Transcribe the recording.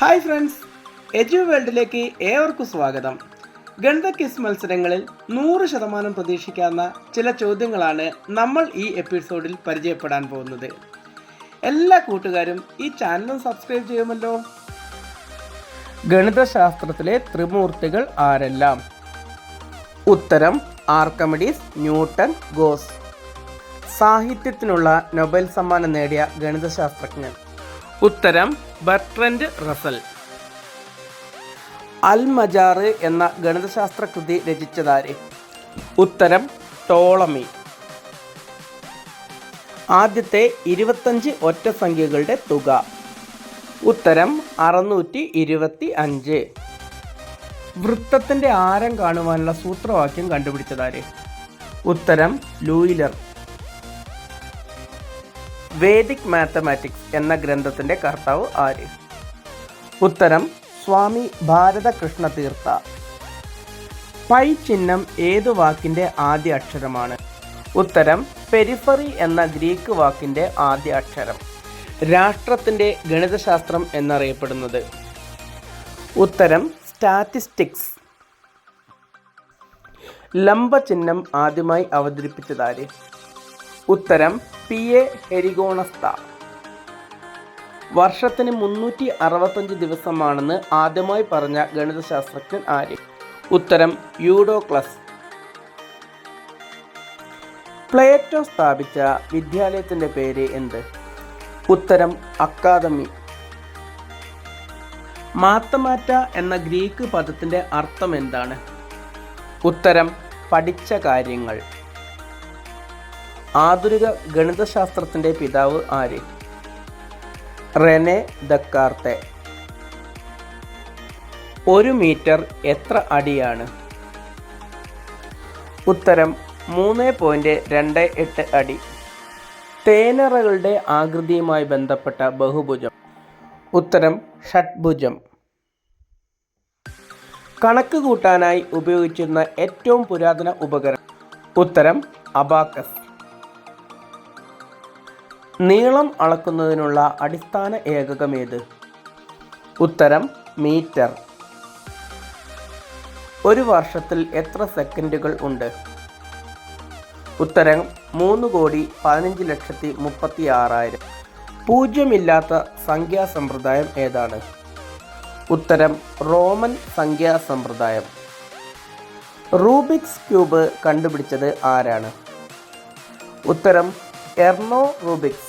Hi friends എജു വേൾഡിലേക്ക് ഏവർക്കും സ്വാഗതം. ഗണിത ക്വിസ് മത്സരങ്ങളിൽ നൂറ് ശതമാനം പ്രതീക്ഷിക്കാവുന്ന ചില ചോദ്യങ്ങളാണ് നമ്മൾ ഈ എപ്പിസോഡിൽ പരിചയപ്പെടാൻ പോകുന്നത്. എല്ലാ കൂട്ടുകാരും ഈ ചാനലും സബ്സ്ക്രൈബ് ചെയ്യുമല്ലോ. ഗണിതശാസ്ത്രത്തിലെ ത്രിമൂർത്തികൾ ആരെല്ലാം? ഉത്തരം ആർക്കമിഡീസ് ന്യൂട്ടൺ ഗോസ്. സാഹിത്യത്തിനുള്ള നൊബേൽ സമ്മാനം നേടിയ ഗണിതശാസ്ത്രജ്ഞൻ. ഉത്തരം ബർട്രൻഡ് റസൽ. അൽ മജാറ് എന്ന ഗണിതശാസ്ത്ര കൃതി രചിച്ചതാര്? ഉത്തരം ടോളമി. ആദ്യത്തെ ഇരുപത്തഞ്ച് ഒറ്റ സംഖ്യകളുടെ തുക. ഉത്തരം അറുന്നൂറ്റി ഇരുപത്തി അഞ്ച് വൃത്തത്തിന്റെ ആരം കാണുവാനുള്ള സൂത്രവാക്യം കണ്ടുപിടിച്ചതാര്? ഉത്തരം ലൂയിലർ. വേദിക് മാത്തമാറ്റിക്സ് എന്ന ഗ്രന്ഥത്തിന്റെ കർത്താവ് ആര്? ഉത്തരം സ്വാമി ഭാരതകൃഷ്ണ തീർത്ഥ പൈ ചിഹ്നം ഏതു വാക്കിന്റെ ആദ്യ അക്ഷരമാണ്? ഉത്തരം പെരിഫറി എന്ന ഗ്രീക്ക് വാക്കിന്റെ ആദ്യ അക്ഷരം. രാഷ്ട്രത്തിന്റെ ഗണിതശാസ്ത്രം എന്നറിയപ്പെടുന്നത്. ഉത്തരം സ്റ്റാറ്റിസ്റ്റിക്സ്. ലംബ ചിഹ്നം ആദ്യമായി അവതരിപ്പിച്ചതാര് ഉത്തരം പി എ ഹെരിഗോണസ്ത വർഷത്തിന് മുന്നൂറ്റി അറുപത്തഞ്ച് ദിവസമാണെന്ന് ആദ്യമായി പറഞ്ഞ ഗണിതശാസ്ത്രജ്ഞൻ ആര് ഉത്തരം യൂഡോക്ലസ്. പ്ലേറ്റോ സ്ഥാപിച്ച വിദ്യാലയത്തിന്റെ പേര് എന്ത്? ഉത്തരം അക്കാദമി. മാത്തമാറ്റ എന്ന ഗ്രീക്ക് പദത്തിന്റെ അർത്ഥം എന്താണ്? ഉത്തരം പഠിച്ച കാര്യങ്ങൾ. ആധുനിക ഗണിതശാസ്ത്രത്തിന്റെ പിതാവ് ആര്? Rene Descartes. ഒരു മീറ്റർ എത്ര അടിയാണ്? ഉത്തരം മൂന്ന് പോയിന്റ് രണ്ട് എട്ട് അടി. തേനറകളുടെ ആകൃതിയുമായി ബന്ധപ്പെട്ട ബഹുഭുജം. ഉത്തരം ഷഡ്ഭുജം. കണക്ക് കൂട്ടാനായി ഉപയോഗിച്ചിരുന്ന ഏറ്റവും പുരാതന ഉപകരണം. ഉത്തരം അബാക്കസ്. നീളം അളക്കുന്നതിനുള്ള അടിസ്ഥാന ഏകകം ഏത്? ഉത്തരം മീറ്റർ. ഒരു വർഷത്തിൽ എത്ര സെക്കൻഡുകൾ ഉണ്ട്? ഉത്തരം മൂന്ന് കോടി പതിനഞ്ച് ലക്ഷത്തി മുപ്പത്തി ആറായിരം. പൂജ്യമില്ലാത്ത സംഖ്യാ സമ്പ്രദായം ഏതാണ്? ഉത്തരം റോമൻ സംഖ്യാ സമ്പ്രദായം. റൂബിക്സ് ക്യൂബ് കണ്ടുപിടിച്ചത് ആരാണ്? ഉത്തരം എർണോ റൂബിക്സ്.